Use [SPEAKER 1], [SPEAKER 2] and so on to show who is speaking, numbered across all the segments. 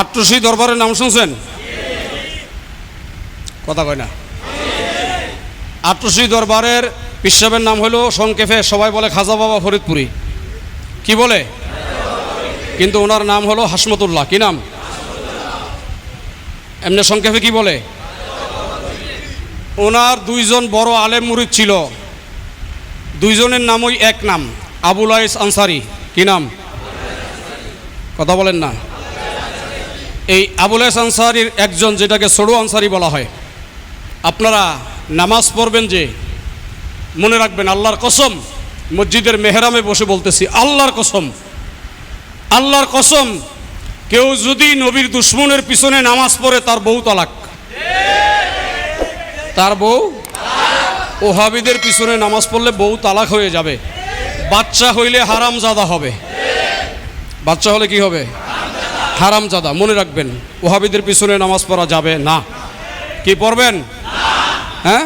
[SPEAKER 1] আট্রসি দরবারের নাম শুনছেন? কথা কয় না। আট্রসি দরবারের পিসাবের নাম হলো সংক্ষেপে সবাই বলে খাজা বাবা ফরিদপুরি। কি বলে? কিন্তু ওনার নাম হলো হাসমতুল্লাহ। কি নাম? এমনি সংক্ষেপে কি বলে? ওনার দুইজন বড় আলেম মুরিদ ছিল। দুইজনের নামই এক নাম, আবুল আইস আনসারি। কি নাম? কথা বলেন না। এই আবুল আনসারির একজন যেটাকে সরু আনসারি বলা হয়, আপনারা নামাজ পড়বেন যে, মনে রাখবেন আল্লাহর কসম, মসজিদের মেহরামে বসে বলতেছি, আল্লাহর কসম আল্লাহর কসম, কেউ যদি নবীর দুশ্মনের পিছনে নামাজ পড়ে, তার বউ তালাক। তার বউ? ওহাবিদের পিছনে নামাজ পড়লে বউ তালাক হয়ে যাবে। বাচ্চা হইলে হারাম জাদা হবে। বাচ্চা হলে কি হবে? হারাম জাদা মনে রাখবেন, ওহাবিদের পিছনে নামাজ পড়া যাবে না। কি পড়বেন? হ্যাঁ?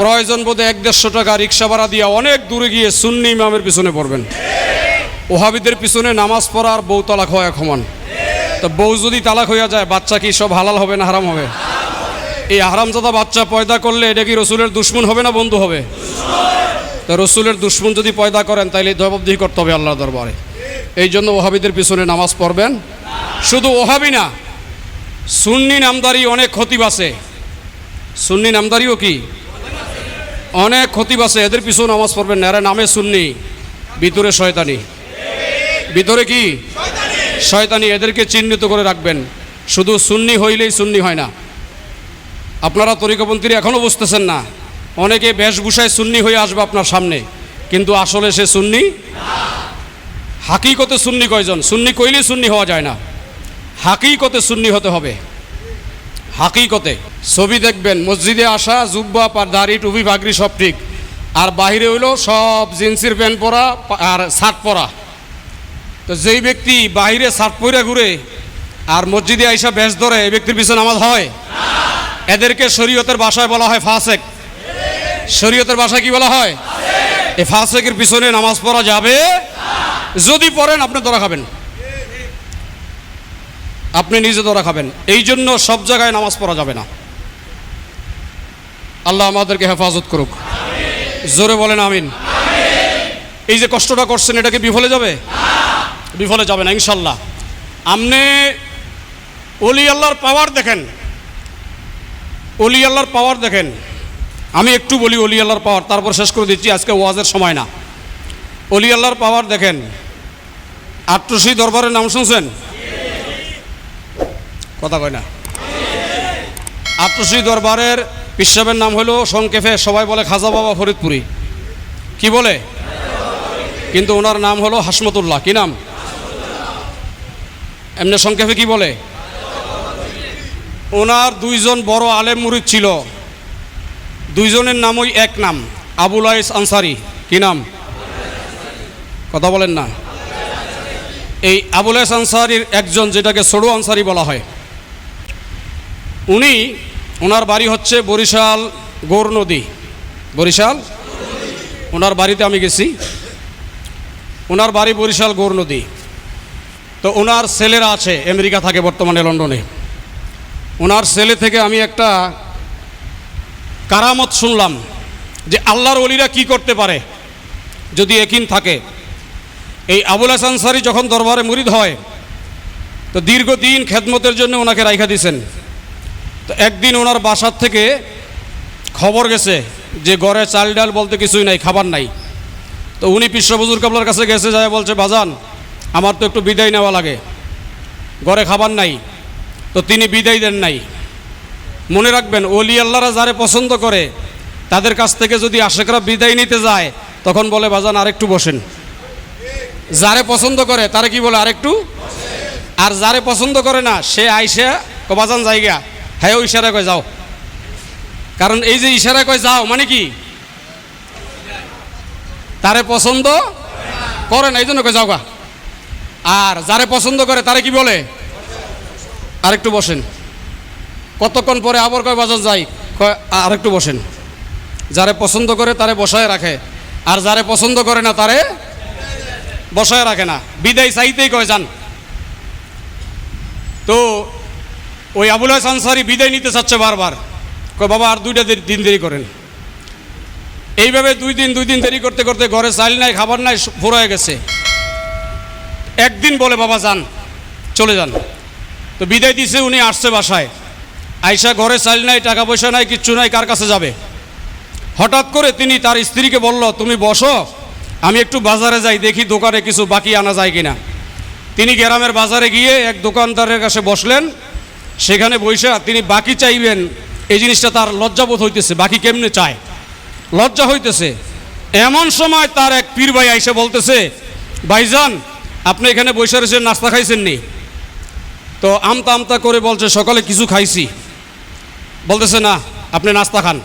[SPEAKER 1] প্রয়োজন বোধে এক দেড়শো টাকা রিক্সা ভাড়া দিয়ে অনেক দূরে গিয়ে সুন্নি ইমামের পিছনে পড়বেন। ওহাবিদের পিছনে নামাজ পড়া আর বউ তালাক হয় সমান। তো বউ যদি তালাক হইয়া যায়, বাচ্চা কি সব হালাল হবে না হারাম হবে? এই হারামজাদা বাচ্চা পয়দা করলে এটা কি রসুলের দুশ্মন হবে না বন্ধু হবে? তো রসুলের দুশ্মন যদি পয়দা করেন, তাইলে জবাবদিহি করতে হবে আল্লাহ দরবারে। এই জন্য ওহাবিদের পিছনে নামাজ পড়বেন। শুধু ওহাবি না, সুন্নি নামদারি অনেক ক্ষতি বাসে সুন্নি নামদারিও কি? অনেক ক্ষতি বাসে এদের পিছনে নামাজ পড়বেন না। এরা নামে সুন্নি, ভিতরে শয়তানি। ভিতরে কি? শয়তানি, এদেরকে চিহ্নিত করে রাখবেন। শুধু সুন্নি হইলেই সুন্নি হয় না। আপনারা তরিকপন্থীরা এখনও বুঝতেছেন না। অনেকে বেশভূষায় সুন্নি হয়ে আসবে আপনার সামনে, কিন্তু আসলে সে সুন্নি হাকিকতে সুন্নি কয়জন? সুন্নি কইলেই সুন্নি হওয়া যায় না। হাকিকতে সুন্নি হতে হবে। হাকিকতে। ছবি দেখবেন, মসজিদে আসা, জুব্বা পার দাড়ি, টুপি বাগরি সব ঠিক। আর বাহিরে হইল সব জিন্সের প্যান্ট পরা আর শার্ট পরা। তো যেই ব্যক্তি বাহিরে শার্ট পরে ঘুরে আর মসজিদে আইসা বেশ ধরে, এই ব্যক্তির পিছনে নামাজ হয়? এদেরকে শরীয়তের বাসায় বলা হয় ফাসেক। শরীয়তের বাসায় কি বলা হয়? এই ফাসেকের পিছনে নামাজ পড়া যাবে যদি পড়েন, আপনি ধরা খাবেন। আপনি নিজে ধরা খাবেন। এই জন্য সব জায়গায় নামাজ পড়া যাবে না। আল্লাহ আমাদেরকে হেফাজত করুক। জোরে বলেন, আমিন। এই যে কষ্টটা করছেন, এটা কি বিফলে যাবে? বিফলে যাবে না, ইনশাল্লাহ। আপনি অলি আল্লাহর পাওয়ার দেখেন। অলি আল্লাহর পাওয়ার দেখেন। আমি একটু বলি অলি আল্লাহর পাওয়ার, তারপর শেষ করে দিচ্ছি, আজকে ওয়াজের সময় না। অলি আল্লাহর পাওয়ার দেখেন। আট্রসি দরবারের নাম শুনছেন? কথা কয় না। আট্রসি দরবারের পিসাবের নাম হলো সংক্ষেপে সবাই বলে খাজা বাবা ফরিদপুরি। কি বলে? কিন্তু ওনার নাম হলো হাসমতুল্লাহ। কি নাম? এমনি সংক্ষেপে কি বলে? ওনার দুইজন বড় আলেম মুরিদ ছিল। দুইজনের নামই এক নাম, আবুল আইস আনসারি। কি নাম? কথা বলেন না। এই আবুল আইস আনসারির একজন যেটাকে সরু আনসারি বলা হয়, উনি ওনার বাড়ি হচ্ছে বরিশাল গৌর নদী। বরিশাল? ওনার বাড়িতে আমি গেছি। ওনার বাড়ি বরিশাল গৌর নদী। তো ওনার ছেলেরা আছে, আমেরিকা থাকে বর্তমানে লন্ডনে। ওনার ছেলে থেকে আমি একটা কারামত শুনলাম যে আল্লাহর অলিরা কি করতে পারে, যদি একিন থাকে। এই আবুল হাসান যখন দরবারে মুরিদ হয়, তো দীর্ঘদিন খেদমতের জন্য ওনাকে রাইখা দিয়েছেন তো একদিন ওনার বাসার থেকে খবর গেছে যে ঘরে চাল ডাল বলতে কিছুই নাই, খাবার নাই। তো উনি পিসবজুর কাবলার কাছে গেছে, যায় বলছে, বাজান, আমার তো একটু বিদায় নেওয়া লাগে। ঘরে খাবার নাই, তো তিনি বিদায় দেন নাই। মনে রাখবেন অলি আল্লাহরা যারে পছন্দ করে, তাদের কাছ থেকে যদি আশেকরা বিদায় নিতে যায়, তখন বলে, বাজান, আরেকটু বসেন। যারে পছন্দ করে, তারে কি বলে আরেকটু? আর যারে পছন্দ করে না, সে আইসে কবাজান জায়গা। হ্যাঁ ইশারা কয়, যাও। কারণ এই যে ইশারা কয়, যাও মানে কি? তারে পছন্দ করে না এই জন্য কয়, যাও গা। আর যারে পছন্দ করে, তারে কি বলে? আরেকটু বসেন। কতক্ষণ পরে আবার কয় বাজার যাই, কয়, আরেকটু বসেন। যারে পছন্দ করে, তারে বসায় রাখে। আর যারে পছন্দ করে না, তারে বসায় রাখে না। বিদায় চাইতেই কয়, যান। তো ওই আবুল হাস আনসারি বিদায় নিতে চাচ্ছে বারবার। কয়, বাবা, আর দুইটা দিন দেরি করেন। এইভাবে দুই দিন দুই দিন দেরি করতে করতে ঘরে চাল নাই, খাবার নাই ফুরায় গেছে। একদিন বলে, বাবা, যান, চলে যান। তো বিদায় দিছে, উনি আসছে বাসায়। আইসা ঘরে চাল নাই, টাকা পয়সা নাই, কিচ্ছু নাই, কার কাছে যাবে? হঠাৎ করে তিনি তার স্ত্রীকে বলল, তুমি বসো। আমি একটু বাজারে যাই, দেখি দোকানে কিছু বাকি আনা যায় কিনা। তিনি গ্রামের বাজারে গিয়ে এক দোকানদারের কাছে বসলেন। সেখানে বৈশা তিনি বাকি চাইবেন, এই জিনিসটা তার লজ্জাবোধ হইতেছে, বাকি কেমনে চায়? লজ্জা হইতেছে। এমন সময় তার এক পীর ভাই আইসে বলতেছে, ভাইজান, আপনি এখানে বৈশা রয়েছে নাস্তা খাইছেন নি? তো আমতা আমতা করে বলছে, সকালে কিছু খাইছি। বলতেছে, না, আপনি নাস্তা খান।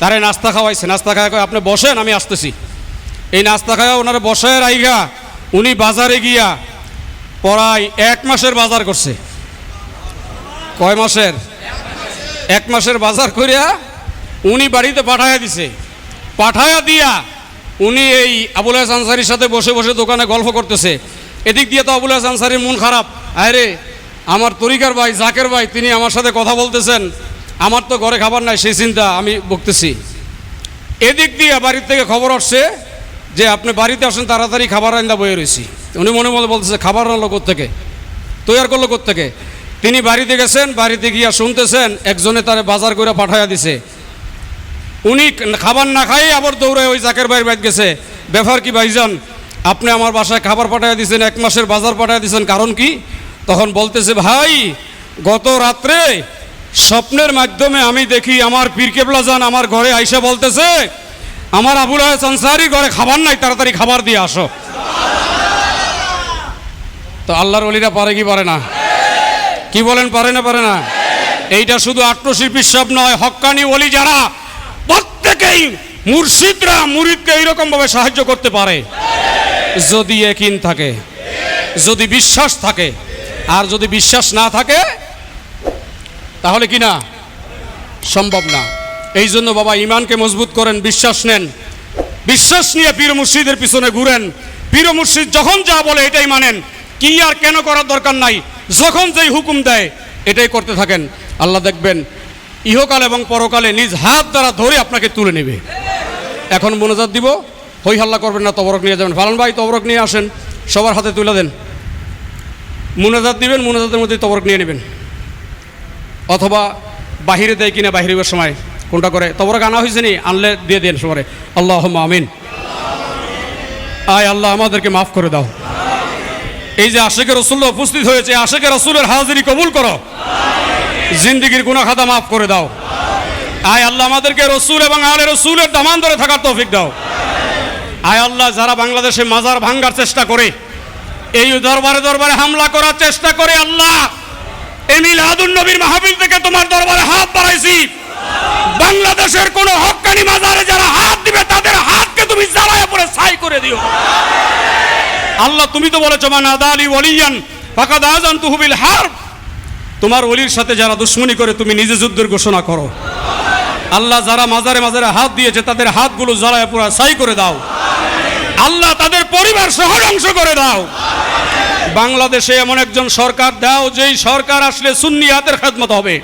[SPEAKER 1] তারে নাস্তা খাওয়াইছে। নাস্তা খাওয়া আপনি বসেন, আমি আসতেছি। এই নাস্তা খাওয়া ওনারা বসায় রাইগা, উনি বাজারে গিয়া পড়ায় এক মাসের বাজার করছে। কয় মাসের? এক মাসের বাজার করিয়া উনি বাড়িতে পাঠাইয়া দিছে। পাঠাইয়া দিয়া উনি এই আবুল হাস আনসারির সাথে বসে বসে দোকানে গল্প করতেছে। এদিক দিয়ে তো আবুল হাস আনসারির মন খারাপ। আরে, আমার তরিকার ভাই, জাকের ভাই, তিনি আমার সাথে কথা বলতেছেন। আমার তো ঘরে খাবার নাই, সেই চিন্তা আমি বকতেছি এদিক দিয়ে বাড়ির থেকে খবর আসছে যে আপনি বাড়িতে আসেন, তাড়াতাড়ি খাবার আন্দা বয়ে রয়েছি উনি মনে মনে বলতেছে, খাবার আনলো থেকে তৈয়ার করল থেকে তিনি বাড়িতে গেছেন, বাড়িতে গিয়া শুনতেছেন, একজনে তারে বাজার করে পাঠাইয়া দিছে। উনি খাবার না খাই আবার দৌড়ে ওই জাকের বাইর বাইর গেছে। ব্যাপার কি ভাইজান, আপনি আমার বাসায় খাবার পাঠাইয়া দিয়েছেন এক মাসের বাজার পাঠাইয়া দিয়েছেন কারণ কি? তখন বলতেছে, ভাই, গত রাত্রে স্বপ্নের মাধ্যমে আমি দেখি আমার পীর কেবলা যান আমার ঘরে আইসা বলতেছে আমার আবুল হায় আনসারি ঘরে খাবার নাই, তাড়াতাড়ি খাবার দিয়ে আসো। তো আল্লাহর অলিরা পারে কি পারে না? কি বলেন, পারে না পারে না? এইটা শুধু আত্মশিল্পীর সব নয় হক্কানি অলি যারা প্রত্যেকেই মুর্শিদরা, মুরিদকে এইরকম ভাবে সাহায্য করতে পারে। যদি একিন থাকে, যদি বিশ্বাস থাকে, আর যদি বিশ্বাস না থাকে, তাহলে কি না? সম্ভব না। এই জন্য বাবা ইমানকে মজবুত করেন, বিশ্বাস নেন। বিশ্বাস নিয়ে পীর মুর্শিদের পিছনে ঘুরেন। পীর মুর্শিদ যখন যা বলে এটাই মানেন। কি আর কেন করার দরকার নাই। যখন যেই হুকুম দেয়, এটাই করতে থাকেন। আল্লাহ দেখবেন, ইহকাল এবং পরকালে নিজ হাত দ্বারা ধরে আপনাকে তুলে নেবে। এখন মনোজাত দিব। হই হাল্লা করবেন না, তবরক নিয়ে যাবেন। ফালান ভাই, তবরক নিয়ে আসেন। সবার হাতে তুলে দেন। মুনাজাত দিবেন, মুনাজাতের মধ্যে তবরক নিয়ে নেবেন। অথবা বাহিরে দেয় কিনা, বাহিরে সময়। কোনটা করে? তবরক আনা হয়েছে নি? আনলে দিয়ে দেন সবারে। আল্লাহ আমিন। আয় আল্লাহ, আমাদেরকে মাফ করে দাও। এই যে আশেকের রসুল্লাহ উপস্থিত হয়েছে আশেকের রসুলের হাজিরি কবুল করো। জিন্দিগির গুনা খাতা মাফ করে দাও। আয় আল্লাহ, আমাদেরকে রসুল এবং আলে রসুলের দামান ধরে থাকার তৌফিক দাও। আয় আল্লাহ, যারা বাংলাদেশে মাজার ভাঙ্গার চেষ্টা করে, এই দরবারে দরবারে হামলা করার চেষ্টা করে, আল্লাহ এমিল আদুন নবীর মাহফিল থেকে তোমার দরবারে হাত বাড়াইছি। বাংলাদেশের কোন হক্কানি মাজারে যারা হাত দিবে, তাদের হাতকে তুমি জ্বালায় পরে ছাই করে দিও। আল্লাহ, তুমি তো বলেছ, মান আদালি ওয়ালিয়ান ফাকাদ আযানতুহু বিল হারব তোমার ওলির সাথে যারা দুশ্মনী করে, তুমি নিজে যুদ্ধের ঘোষণা করো। আল্লাহ, যারা মাজারে মাজারে হাত দিয়েছে, তাদের হাতগুলো জ্বালায় পুরো ছাই করে দাও। আল্লাহ, তাদের পরিবার সহ ধ্বংস করে দাও। বাংলাদেশে এমন একজন সরকার, দাও, যেই সরকার আসলে সুন্নি হাতের খেদমত হবে।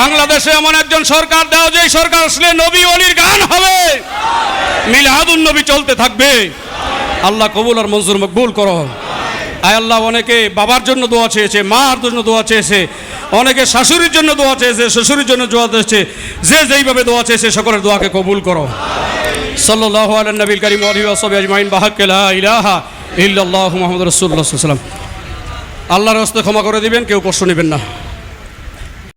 [SPEAKER 1] বাংলাদেশে এমন একজন সরকার দাও, যেই সরকার আসলে নবী অলির গান হবে। মিলাদুন নবী চলতে থাকবে। আল্লাহ কবুল আর মঞ্জুর মকবুল করো। আয় আল্লাহ, অনেকে বাবার জন্য দোয়া চেয়েছে, মার জন্য দোয়া চেয়েছে, অনেকে শাশুড়ির জন্য দোয়া চেয়েছে, শ্বশুরের জন্য দোয়া চেয়েছে, যে যেইভাবে দোয়া চেয়েছে, সকলের দোয়াকে কবুল করো। সাল্লাল্লাহু আলা নবীল করিম ওয়া আলিহি আজমাইন, বাহাক্কে ইলাহা ইল্লাল্লাহু মুহাম্মাদুর রাসূলুল্লাহ সাল্লাল্লাহু সাল্লাম আল্লাহর হস্তে ক্ষমা করে দিবেন, কেউ কষ্ট নেবেন না।